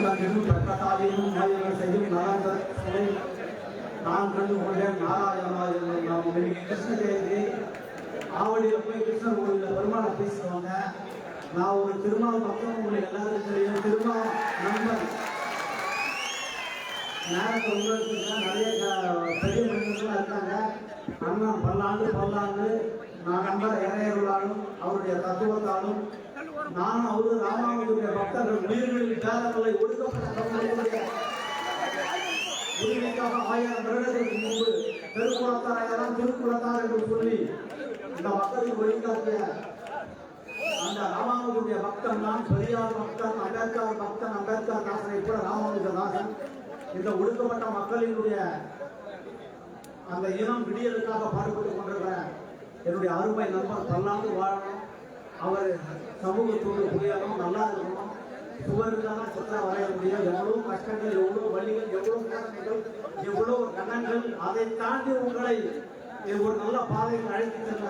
தங்கிடும் மாயங்கள் செய்யும் நான் கண்டு கொண்டேன் நாராயணமாக நாம் கிருஷ்ண ஜெயந்தி ஆவடியில் போய் கிருஷ்ணர் பெருமாளை பேசுவாங்க நான் ஒரு திருமால் பக்கம் உங்களுக்கு எல்லாருக்கும் தெரியும் திருமால் நண்பர் நேரத்தை உங்களுக்கு நிறைய பெரிய மனிதர்கள்லாம் இருக்காங்க அண்ணன் பல்லாண்டு பல்லாண்டு நான் நண்பர் இறையர்களாலும் அவருடைய தத்துவத்தாலும் நான் அவரு ராமாவுடைய பக்தர்கள் உயிர்களின் பேரங்களை ஒடுக்கப்பட்ட உரிமைக்காக ஆயிரம் வருடங்களுக்கு முன்பு திருக்குளத்தாரையெல்லாம் திருக்குளத்தார் என்று சொல்லி இந்த மக்களை வழிகாட்டிய அந்த ராமானுஜனுடைய பக்தன் தான் பெரியார் பக்தன் அம்பேத்கர் பக்தன் அம்பேத்கர் தாசனை கூட ராமானுஜதாசன் இந்த ஒடுக்கப்பட்ட மக்களினுடைய அந்த இனம் விடியலுக்காக பாடுபட்டுக் கொண்டிருக்கிற என்னுடைய அருமை நண்பர் பல்லாண்டு வாழணும். அவர் சமூகத்தோடு புரியணும் நல்லா இருக்கணும். சுவர் இல்லாமல் சுத்தம் வரைய முடியும் எவ்வளவு கஷ்டங்கள் எவ்வளவு வழிகள் எவ்வளவு கஷ்டங்கள் எவ்வளவு கண்ணங்கள் அதை தாண்டி உங்களை ஒரு நல்ல பாதையில் அழைத்து செல்ல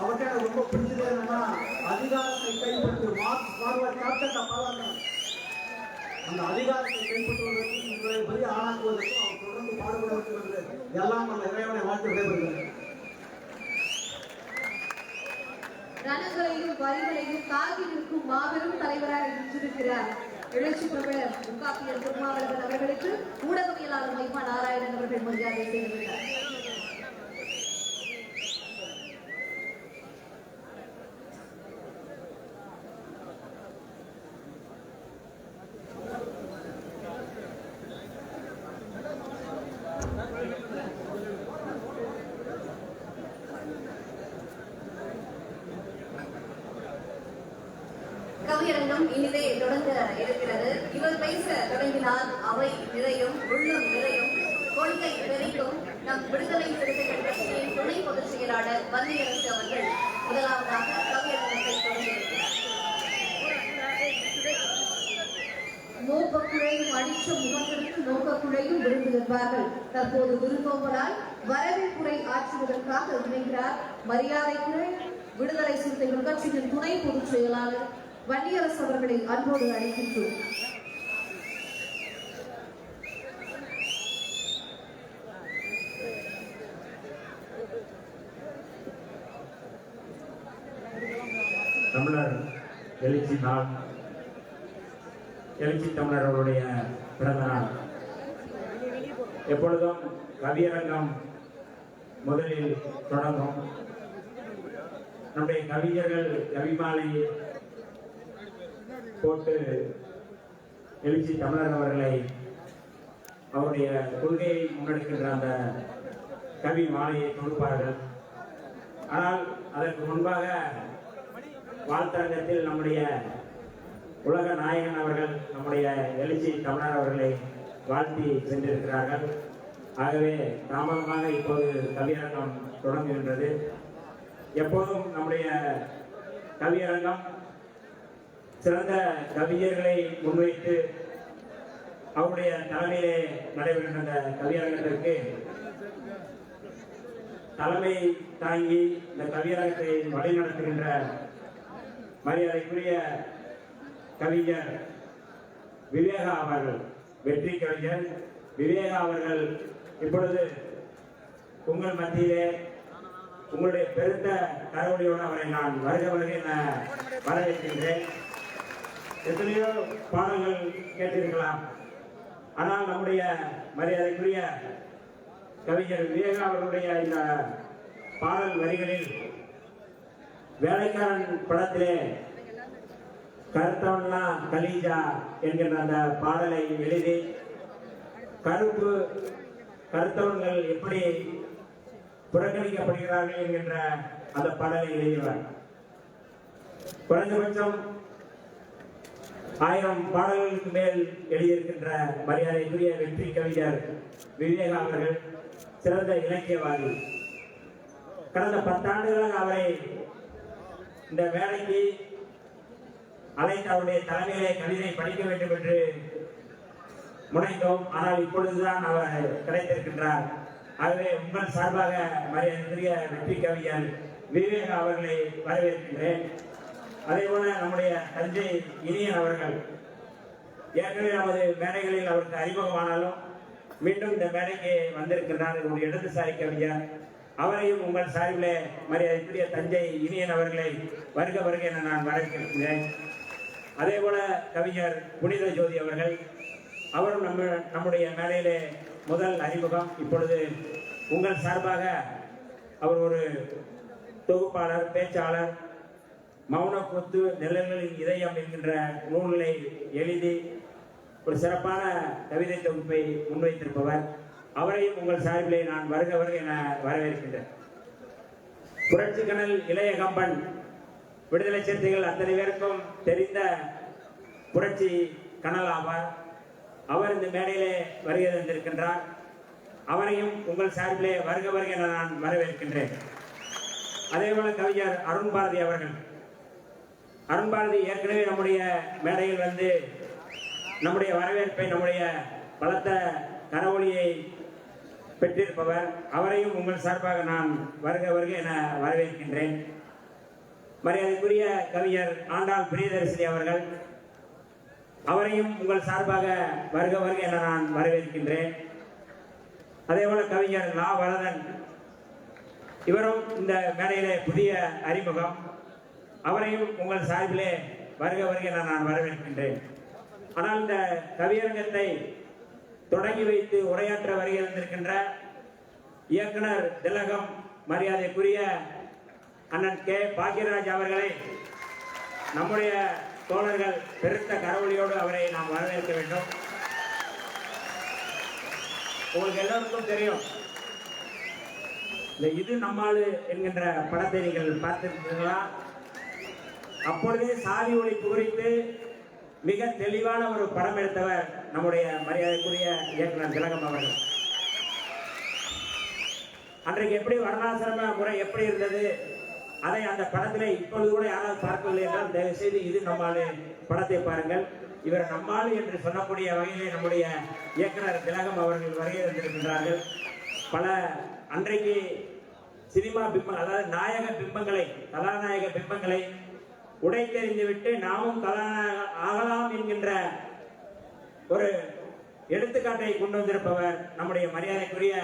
அவர்கிட்ட எனக்கு ரொம்ப பிடிச்சது என்னன்னா அதிகாரத்தை கைப்பற்றி மார்க் ஃபார்வர்ட் கேப்டன் பாருங்க அந்த அதிகாரத்தை கைப்பற்றுவதற்கும் உங்களை பெரிய ஆளாக்குவதற்கும் அவர் தொடர்ந்து பாடுபட என்று எல்லாம் அந்த இறைவனை வாழ்த்து விடைபெறுகிறேன். ரணங்களையும் வரிகளையும் தாங்கி நிற்கும் மாபெரும் தலைவராக இருந்திருக்கிறார் எழுச்சி பிரபலர் முக்காப்பியர் திருமாவளவன் அவர்களுக்கு ஊடகவியலாளர் மைமா நாராயணன் அவர்கள் மரியாதை செய்திருக்கிறார் கவியரங்கம் இனிதே தொடங்க இருக்கிறது இவர் பேச தொடங்கினால் அவை நிறையும் உள்ளம் நிறையும் கொள்கை பெருகும் நம் விடுதலை சிறுத்தைகள் கட்சியின் துணை பொதுச் செயலாளர் வன்னியரசு அவர்கள் முதலாவதாக கவியரங்கத்தை நோக்கக்குழையும் அடிச்ச முகங்களுக்கு நோக்கக்குழையும் விரும்புகின்றார்கள். தற்போது விருந்தோம்பலால் வரவேற்புரை ஆற்றுவதற்காக இணைகிறார். மரியாதைக்குழை விடுதலை சிறுத்தைகள் கட்சியின் துணை பொதுச் செயலாளர் வன்னியரசு அவர்களை அன்போடு அழைக்கின்றோம் தமிழர் எழுச்சி நாள் எழுச்சி தமிழர் அவருடைய பிறந்த நாள். எப்பொழுதும் கவியரங்கம் முதலில் தொடங்கும். நம்முடைய கவிஞர்கள் கவிமாலை போட்டு எழுச்சி தமிழர் அவர்களை அவருடைய கொள்கையை முன்னெடுக்கின்ற அந்த கவி மாலையை தொடுப்பார்கள். ஆனால் அதற்கு முன்பாக வாழ்த்தரங்கத்தில் நம்முடைய உலக நாயகன் அவர்கள் நம்முடைய எழுச்சி தமிழர் அவர்களை வாழ்த்தி சென்றிருக்கிறார்கள். ஆகவே தாமதமாக இப்போது கவியரங்கம் தொடங்குகின்றது எப்போதும் நம்முடைய கவியரங்கம் சிறந்த கவிஞர்களை முன்வைத்து அவருடைய தலைமையிலே நடைபெறுகின்ற கவியரங்கத்திற்கு தலைமை தாங்கி இந்த கவியரங்கத்தை வழிநடத்துகின்ற மரியாதைக்குரிய கவிஞர் விவேகா அவர்கள் வெற்றி கவிஞர் விவேகா அவர்கள் இப்பொழுது உங்கள் மத்தியிலே உங்களுடைய பெருத்த கரவொலியோடு அவரை நான் வருக வருக என வரவேற்கின்றேன். எத்தனையோ பாடல்கள் கேட்டிருக்கலாம். ஆனால் நம்முடைய மரியாதைக்குரிய கவிஞர் விவேகா அவர்களுடைய இந்த பாடல் வரிகளில் வேலைக்காரன் படத்திலே கருத்தவன்லா கலீஜா என்கின்ற அந்த பாடலை எழுதி கருப்பு கருத்தவன்கள் எப்படி புறக்கணிக்கப்படுகிறார்கள் என்கின்ற அந்த பாடலை எழுதினார் குறைந்தபட்சம் ஆயிரம் பாடல்களுக்கு மேல் எழுதியிருக்கின்ற மரியாதைக்குரிய வெற்றி கவிஞர் விவேகா அவர்கள் சிறந்த இலக்கியவாதி. கடந்த பத்தாண்டுகளாக அவரை இந்த வேலைக்கு அழைத்து அவருடைய தலைமையிலே கவிதை படிக்க வேண்டும் என்று முனைத்தோம். ஆனால் இப்பொழுதுதான் அவர் கிடைத்திருக்கின்றார். ஆகவே உங்கள் சார்பாக மரியாதைக்குரிய வெற்றி கவிஞர் விவேகா அவர்களை வரவேற்கின்றேன். அதே போல நம்முடைய தஞ்சை இனியன் அவர்கள். ஏற்கனவே நமது மேடைகளில் அவருக்கு அறிமுகமானாலும் மீண்டும் இந்த மேடைக்கு வந்திருக்கின்றார். என்னுடைய இடதுசாரி கவிஞர் அவரையும் உங்கள் சார்பிலே மரியாதைக்குரிய தஞ்சை இனியன் அவர்களை வருக வருக என நான் வரவேற்கிறேன். அதே போல கவிஞர் புனித ஜோதி அவர்கள் அவரும் நம்ம நம்முடைய மேலையிலே முதல் அறிமுகம். இப்பொழுது உங்கள் சார்பாக அவர் ஒரு தொகுப்பாளர் பேச்சாளர் மௌன கொத்து நிழல்களின் இதயம் என்கின்ற நூலை எழுதி ஒரு சிறப்பான கவிதை தொகுப்பை முன்வைத்திருப்பவர். அவரையும் உங்கள் சார்பிலே நான் வருக வருக என வரவேற்கின்றேன். புரட்சி கணல் இளைய கம்பன் விடுதலை சிறுத்தைகள் அத்தனை பேருக்கும் தெரிந்த புரட்சி கணல் ஆவார். அவர் இந்த மேடையிலே வருகை தந்திருக்கின்றார். அவரையும் உங்கள் சார்பிலே வருக வருக என நான் வரவேற்கின்றேன். அதே போல கவிஞர் அருண் பாரதி அவர்கள். அருண் பாரதி ஏற்கனவே நம்முடைய மேடையில் வந்து நம்முடைய வரவேற்பை நம்முடைய பலத்த கரவொலியை பெற்றிருப்பவர். அவரையும் உங்கள் சார்பாக நான் வருக வருக என வரவேற்கின்றேன். மரியாதைக்குரிய கவிஞர் ஆண்டாள் பிரியதரிசனி அவர்கள் அவரையும் உங்கள் சார்பாக வருக வருக என நான் வரவேற்கின்றேன். அதே போல கவிஞர் லா வரதன் இவரும் இந்த மேடையிலே புதிய அறிமுகம். அவரையும் உங்கள் சார்பிலே வருக வருக என நான் வரவேற்கின்றேன். ஆனால் இந்த கவியரங்கத்தை தொடங்கி வைத்து உரையாற்ற வருகை வந்திருக்கின்ற இயக்குனர் திலகம் மரியாதைக்குரிய அண்ணன் கே. பாக்யராஜ் அவர்களை நம்முடைய தோழர்கள் பெருத்த கரவொலியோடு அவரை நாம் வரவேற்க வேண்டும். உங்களுக்கு எல்லோருக்கும் தெரியும். இந்த இது நம்மாளு என்கின்ற படத்தை நீங்கள் பார்த்திருக்கீங்களா அப்பொழுதே சாதி ஒழிப்பு குறித்து மிக தெளிவான ஒரு படம் எடுத்தவர் நம்முடைய மரியாதைக்குரிய இயக்குனர் திலகம் அவர்கள். அன்றைக்கு எப்படி வர்ணாசிரம முறை எப்படி இருந்தது? அதை அந்த படத்திலே இப்பொழுது கூட யாராவது பார்க்கவில்லை என்றால் தயவு செய்து இது நம்மால் படத்தை பாருங்கள். இவர் நம்மால் என்று சொல்லக்கூடிய வகையிலே நம்முடைய இயக்குனர் திலகம் அவர்கள் வரையறந்திருக்கின்றார்கள் பல அன்றைக்கு சினிமா பிம்பம் அதாவது நாயக பிம்பங்களை கதாநாயக பிம்பங்களை உடைத்தெறிந்துவிட்டு நாமும் கதாநாயக ஆகலாம் என்கின்ற ஒரு எடுத்துக்காட்டை கொண்டு வந்திருப்பவர் நம்முடைய மரியாதைக்குரிய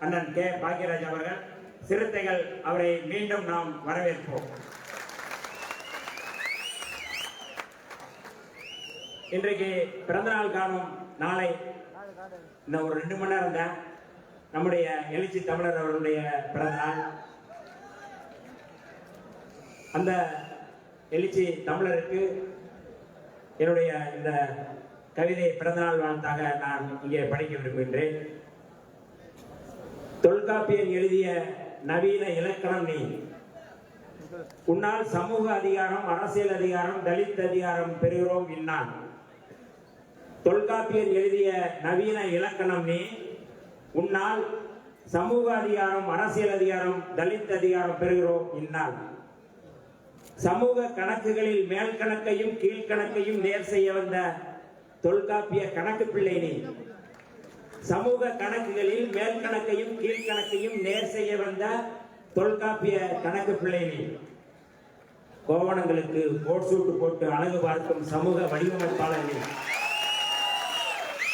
அண்ணன் கே. பாக்யராஜ் அவர்கள். சிறுத்தைகள் அவரை மீண்டும் நாம் வரவேற்போம். இன்றைக்கு பிறந்தநாள் காணும் நாளை இந்த ஒரு ரெண்டு மணி நேரம் தான் நம்முடைய எழுச்சி தமிழர் அவருடைய பிறந்தநாள் அந்த எழுச்சி தமிழருக்கு என்னுடைய இந்த கவிதை பிறந்தநாள் வாழ்த்தாக நான் இங்கே படிக்க விரும்புகின்றேன். தொல்காப்பியன் எழுதிய நவீன இலக்கணம். நீ உன்னால் சமூக அதிகாரம் அரசியல் அதிகாரம் தலித் அதிகாரம் பெறுகிறோம் இன்னான் தொல்காப்பியன் எழுதிய நவீன இலக்கணம் நீ உன்னால் சமூக அதிகாரம் அரசியல் அதிகாரம் தலித் அதிகாரம் பெறுகிறோம் இந்நாள் சமூக கணக்குகளில் மேல் கணக்கையும் கீழ்கணக்கையும் நேர் செய்ய வந்த தொல்காப்பிய கணக்கு பிள்ளை சமூக கணக்குகளில் மேல் கணக்கையும் கீழ்கணக்கையும் நேர் செய்ய வந்த தொல்காப்பிய கணக்கு பிள்ளை கோவணங்களுக்கு கோட் சூட்டு போட்டு அழகு பார்க்கும் சமூக வடிவமைப்பாளர்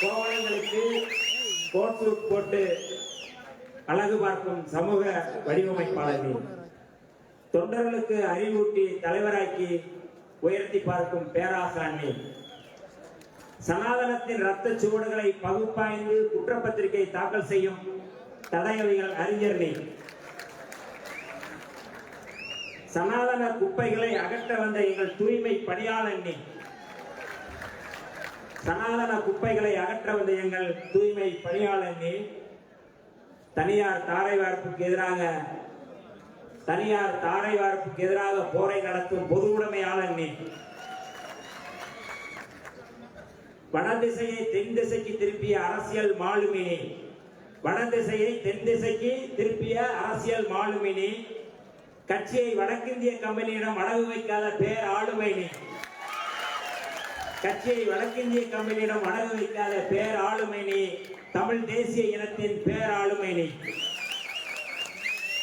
கோவணங்களுக்கு கோட் சூட் போட்டு அழகு பார்க்கும் சமூக வடிவமைப்பாளர்கள் தொண்டர்களுக்கு அறிவூட்டி தலைவராக்கி உயர்த்தி பார்க்கும் பேராசாமி சனாதனத்தின் ரத்த சுவடுகளை பகுப்பாய்ந்து குற்றப்பத்திரிகை தாக்கல் செய்யும் தடையவைகள் அறிஞர் நீ சனாதன குப்பைகளை அகற்ற வந்த எங்கள் தூய்மை பணியாளர் நீ சனாதன குப்பைகளை அகற்ற வந்த எங்கள் தூய்மை பணியாளர் நீ தனியார் தாரை வார்ப்புக்கு எதிராக தனியார் தாரை வார்ப்புக்கு எதிராக போரை நடத்தும் பொது உடைமையாளர் நீ வடதிசையை தென் திசைக்கு திருப்பிய அரசியல் மாலுமினி. வடதிசையை தென் திசைக்கு திருப்பிய அரசியல் மாலுமினி. கட்சியை வடக்கிந்திய கம்பெனியிடம் அடகு வைக்காத பேர் ஆளுமை நீ கட்சியை வடக்கிந்திய கம்பெனியிடம் அடகு வைக்காத பேர் ஆளுமை நீ தமிழ் தேசிய இனத்தின் பேர் ஆளுமை நீ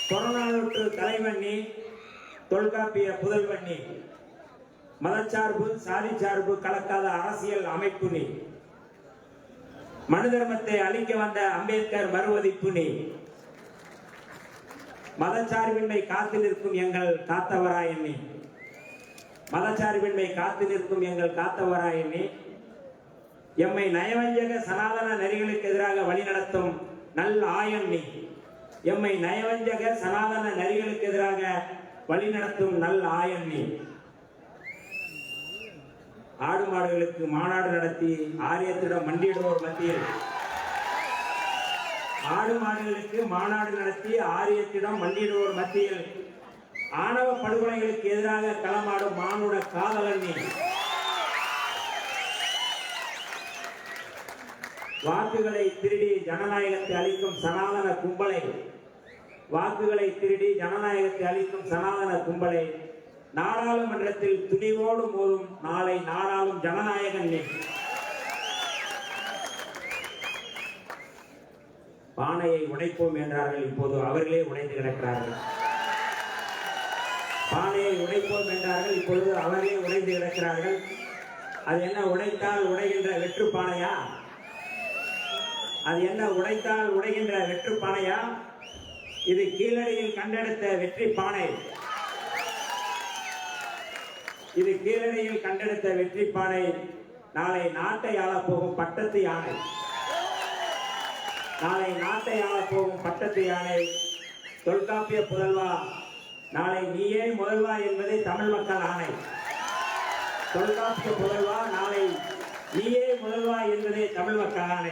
புறநானூற்று தலைவன் நீ தொல்காப்பிய புதல்வன் நீ மதச்சார்பு சாதி சார்பு கலக்காத அரசியல் அமைப்பு நீ. மனு தர்மத்தை அழிக்க வந்த அம்பேத்கர் மறுவதிப்பு நீ. மதச்சார்பின்மை காத்து நிற்கும் எங்கள் காத்தவராயண்ணி மதச்சார்பின்மை காத்து நிற்கும் எங்கள் காத்தவராயண்ணி எம்மை நயவஞ்சக சனாதன நெறிகளுக்கு எதிராக வழிநடத்தும் நல் ஆயண்ணி எம்மை நயவஞ்சக சனாதன நெறிகளுக்கு எதிராக வழிநடத்தும் நல் ஆயண்ணி ஆடு மாடுகளுக்கு மாநாடு நடத்தி ஆரியத்திடம் மண்டியிடுவோர் மத்தியில். ஆடு மாடுகளுக்கு மாநாடு நடத்தி ஆரியத்திடம் மண்டியிடுவோர் மத்தியில். ஆணவ படுகொலைகளுக்கு எதிராக களமாடும் மானுட காதலன் வாக்குகளை திருடி ஜனநாயகத்தை அளிக்கும் சனாதன கும்பலை. வாக்குகளை திருடி ஜனநாயகத்தை அளிக்கும் சனாதன கும்பலை நாடாளுமன்றத்தில் துணிவோடு மோதும் நாளை நாடாளும் ஜனநாயகன் பானையை உடைப்போம் என்றார்கள். இப்போது அவர்களே உடைந்து கிடக்கிறார்கள். பானையை உடைப்போம் என்றார்கள். இப்பொழுது அவர்களே உடைந்து கிடக்கிறார்கள். அது என்ன உடைத்தால் உடைகின்ற வெற்று பானையா? அது என்ன உடைத்தால் உடைகின்ற வெற்று பானையா? இது கீழடியில் கண்டெடுத்த வெற்றி பானை. இது கீழடியில் கண்டெடுத்த வெற்றி பானை நாளை நாட்டை ஆளப் போகும் பட்டத்து யானை. நாளை நாட்டை ஆளப் போகும் பட்டத்து யானை. தொல்காப்பிய புதல்வா நாளை நீயே முதல்வா என்பதே தமிழ் மக்கள் ஆணை. தொல்காப்பிய புதல்வா நாளை நீயே முதல்வா என்பதே தமிழ் மக்கள் ஆணை.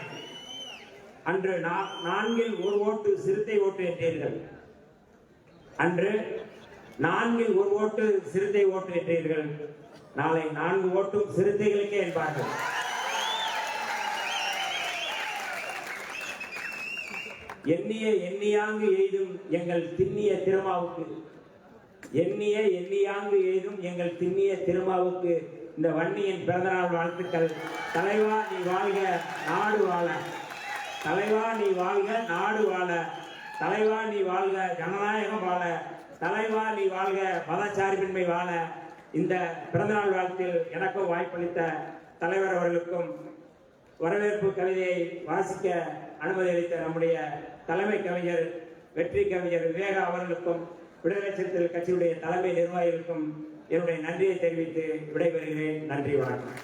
அன்று நா- நான்கில் ஒரு ஓட்டு சிறுத்தை ஓட்டு என்றீர்கள் அன்று நான்கில் ஒரு ஓட்டு சிறுத்தை ஓட்டு என்றீர்கள் நாளை நான்கு ஓட்டும் சிறுத்தைகளுக்கே என்பார்கள். எண்ணிய எண்ணியாங்கு எய்தும் எங்கள் திண்ணிய திருமாவுக்கு. எண்ணிய எண்ணியாங்கு எய்தும் எங்கள் திண்ணிய திருமாவுக்கு. இந்த வன்னியின் பிறந்தநாள் வாழ்த்துக்கள். தலைவா நீ வாழ்க நாடு வாழ. தலைவா நீ வாழ்க நாடு வாழ. தலைவா நீ வாழ்க ஜனநாயகம் வாழ தலைவா நீ வாழ்க மதச்சார்பின்மை வாழ. இந்த பிறந்தநாள் வாழ்த்தில் எனக்கும் வாய்ப்பளித்த தலைவர் அவர்களுக்கும் வரவேற்பு கவிதையை வாசிக்க அனுமதி அளித்த நம்முடைய தலைமை கவிஞர் வெற்றி கவிஞர் விவேகா அவர்களுக்கும் விடுதலை சிறுத்தைகள் கட்சியுடைய தலைமை நிர்வாகிகளுக்கும் என்னுடைய நன்றியை தெரிவித்து விடைபெறுகிறேன். நன்றி வணக்கம்.